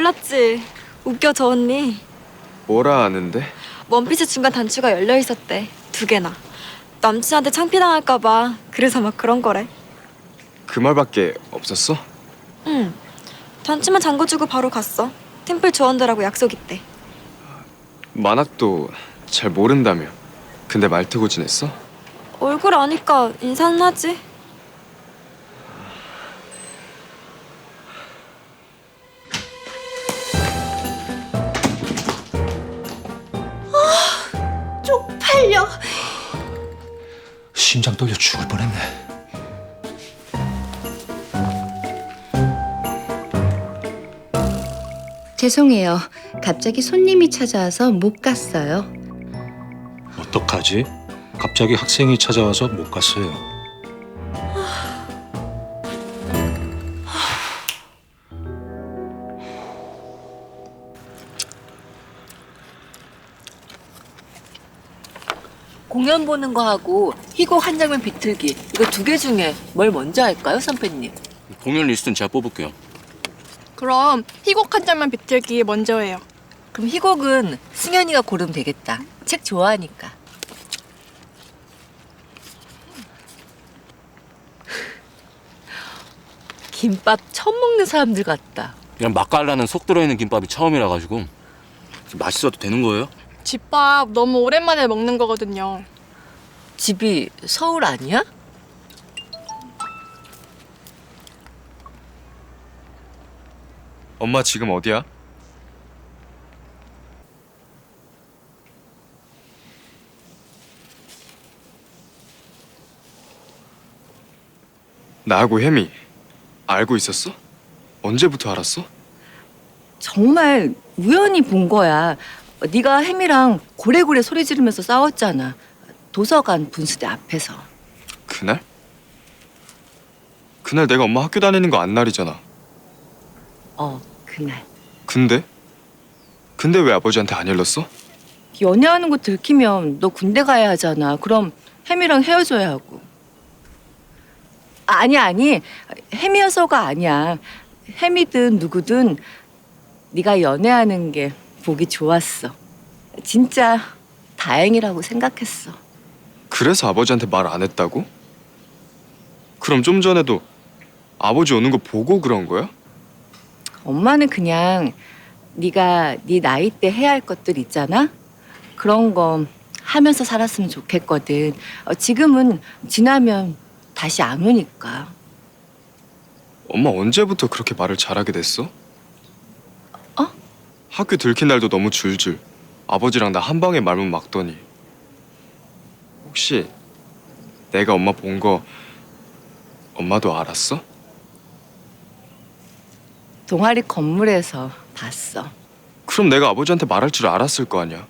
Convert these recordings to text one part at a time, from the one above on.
몰랐지. 웃겨 저 언니. 뭐라 아는데? 원피스 중간 단추가 열려 있었대. 두 개나. 남친한테 창피당할까 봐 그래서 막 그런 거래. 그 말밖에 없었어? 응. 단추만 잠궈주고 바로 갔어. 팀플 조언들하고 약속 있대. 만학도 잘 모른다며. 근데 말 트고 지냈어? 얼굴 아니까 인사는 하지. 쪽팔려. 심장 떨려 죽을 뻔했네. 죄송해요. 갑자기 손님이 찾아와서 못 갔어요. 어떡하지? 갑자기 학생이 찾아와서 못 갔어요. 공연 보는 거 하고 희곡 한 장면 비틀기 이거 두 개 중에 뭘 먼저 할까요 선배님? 공연 리스트는 제가 뽑을게요. 그럼 희곡 한 잔만 비틀기 먼저 해요. 그럼 희곡은 승현이가 고르면 되겠다 책 좋아하니까 김밥 처음 먹는 사람들 같다 이런 맛깔나는 속 들어있는 김밥이 처음이라 가지고 맛있어도 되는 거예요? 집밥 너무 오랜만에 먹는 거거든요. 집이 서울 아니야? 엄마 지금 어디야? 나하고 혜미 알고 있었어? 언제부터 알았어? 정말 우연히 본 거야. 네가 햄이랑 고래고래 소리 지르면서 싸웠잖아. 도서관 분수대 앞에서. 그날? 그날 내가 엄마 학교 다니는 거 안 날이잖아. 어, 그날. 근데? 근데 왜 아버지한테 안 일렀어? 연애하는 거 들키면 너 군대 가야 하잖아. 그럼 햄이랑 헤어져야 하고. 아니 아니 햄이어서가 아니야. 햄이든 누구든 네가 연애하는 게 보기 좋았어. 진짜 다행이라고 생각했어. 그래서 아버지한테 말 안 했다고? 그럼 좀 전에도 아버지 오는 거 보고 그런 거야? 엄마는 그냥 네가 네 나이 때 해야 할 것들 있잖아. 그런 거 하면서 살았으면 좋겠거든. 어, 지금은 지나면 다시 안 오니까. 엄마 언제부터 그렇게 말을 잘하게 됐어? 어? 학교 들킨 날도 너무 줄줄 아버지랑 나 한 방에 말문 막더니 혹시 내가 엄마 본 거 엄마도 알았어? 동아리 건물에서 봤어. 그럼 내가 아버지한테 말할 줄 알았을 거 아니야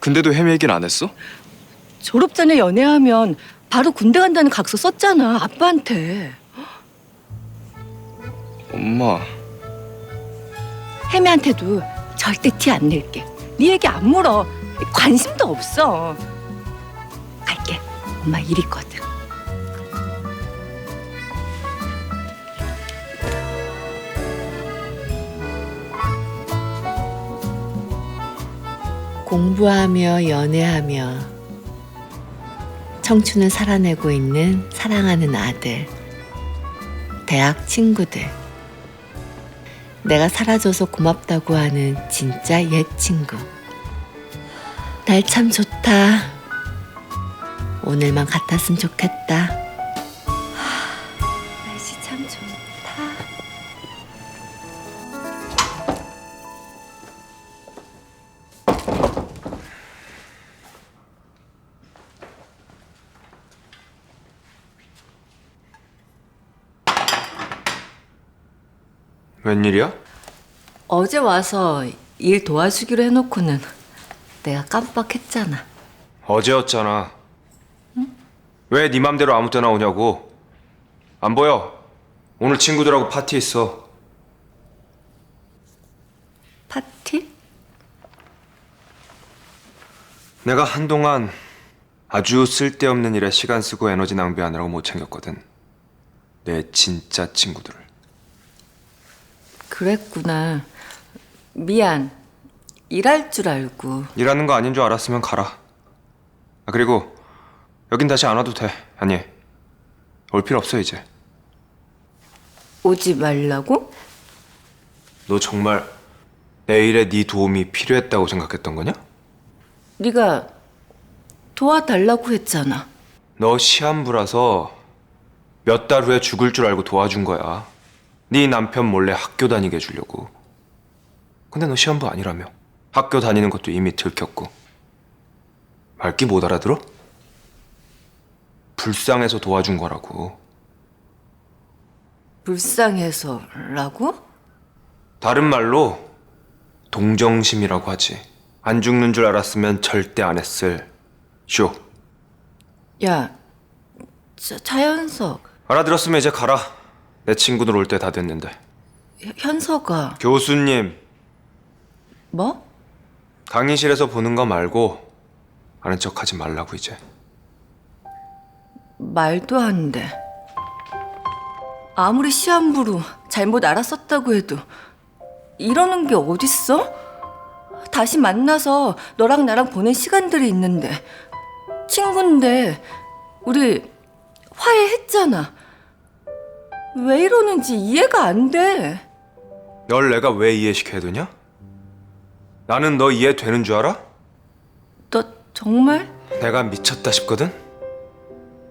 근데도 얘기는 안 했어? 졸업 전에 연애하면 바로 군대 간다는 각서 썼잖아. 아빠한테. 엄마 혜미한테도 절대 티 안 낼게. 네 얘기 안 물어. 관심도 없어. 갈게. 엄마 일 있거든. 공부하며 연애하며 청춘을 살아내고 있는 사랑하는 아들, 대학 친구들, 내가 사라져서 고맙다고 하는 진짜 옛 친구. 날 참 좋다. 오늘만 같았으면 좋겠다. 웬일이야? 어제 와서 일 도와주기로 해놓고는 내가 깜빡했잖아. 어제였잖아. 왜 네 맘대로 아무 때나 오냐고. 안 보여. 오늘 친구들하고 파티 있어. 파티? 내가 한동안 아주 쓸데없는 일에 시간 쓰고 에너지 낭비하느라고 못 챙겼거든. 내 진짜 친구들을. 그랬구나. 미안. 일할 줄 알고. 일하는 거 아닌 줄 알았으면 가라. 아, 그리고 여긴 다시 안 와도 돼. 아니, 올 필요 없어 이제. 오지 말라고? 너 정말 내 일에 네 도움이 필요했다고 생각했던 거냐? 네가 도와달라고 했잖아. 너 시한부라서 몇 달 후에 죽을 줄 알고 도와준 거야. 네 남편 몰래 학교 다니게 해주려고. 근데 너 시한부 아니라며. 학교 다니는 것도 이미 들켰고. 말귀 못 알아들어? 불쌍해서 도와준 거라고. 불쌍해서라고? 다른 말로 동정심이라고 하지. 안 죽는 줄 알았으면 절대 안 했을 쇼. 야, 자, 차연석, 알아들었으면 이제 가라. 내 친구들 올 때 다 됐는데. 현- 현석아, 교수님, 뭐? 강의실에서 보는 거 말고 아는 척 하지 말라고 이제. 말도 안 돼. 아무리 시한부로 잘못 알았었다고 해도 이러는 게 어딨어? 다시 만나서 너랑 나랑 보낸 시간들이 있는데 친구인데 우리 화해했잖아. 왜 이러는지 이해가 안 돼. 널 내가 왜 이해시켜야 되냐? 나는 너 이해되는 줄 알아? 너 정말? 내가 미쳤다 싶거든?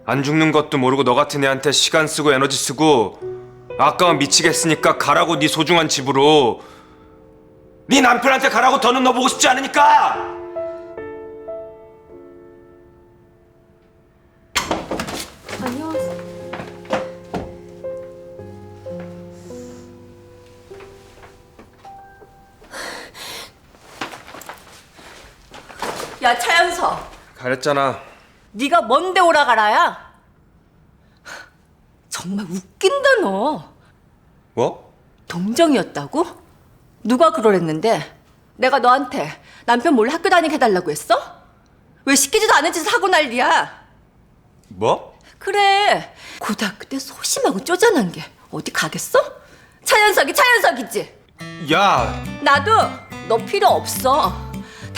안 죽는 것도 모르고 너 같은 애한테 시간 쓰고 에너지 쓰고 아까워 미치겠으니까 가라고 네 소중한 집으로 네 남편한테 가라고 더는 너 보고 싶지 않으니까 안녕하세요. 야 차연석, 가랬잖아 네가 뭔데 오라가라야? 정말 웃긴다 너. 뭐? 동정이었다고? 누가 그러랬는데? 내가 너한테 남편 몰래 학교 다니게 해달라고 했어? 왜 시키지도 않은 짓을 하고 난리야? 뭐? 그래 고등학교 때 소심하고 쪼잔한 게 어디 가겠어? 차연석이 차연석이지 야 나도 너 필요 없어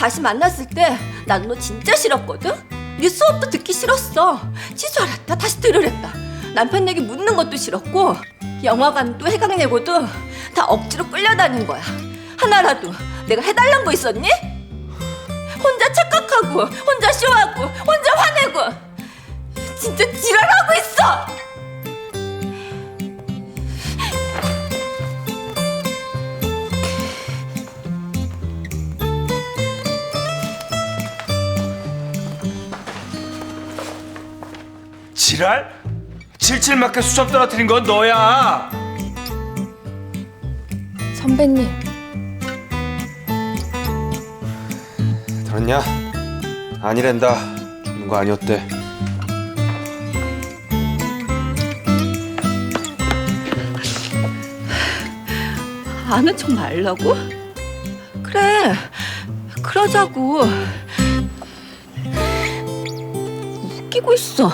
다시 만났을 때 나도 너 진짜 싫었거든? 네 수업도 듣기 싫었어. 지수 알았다. 다시 들으랬다. 남편 얘기 묻는 것도 싫었고 영화관도 해강 내고도 다 억지로 끌려다닌 거야. 하나라도 내가 해달란 거 있었니? 혼자 착각하고 혼자 쇼하고 혼자 화내고. 진짜 지 지랄? 칠칠 맞게 수첩 떨어뜨린 건 너야 선배님, 들었냐? 아니랜다 죽는 거 아니었대 아는 척 말라고? 그래, 그러자고. 웃기고 있어.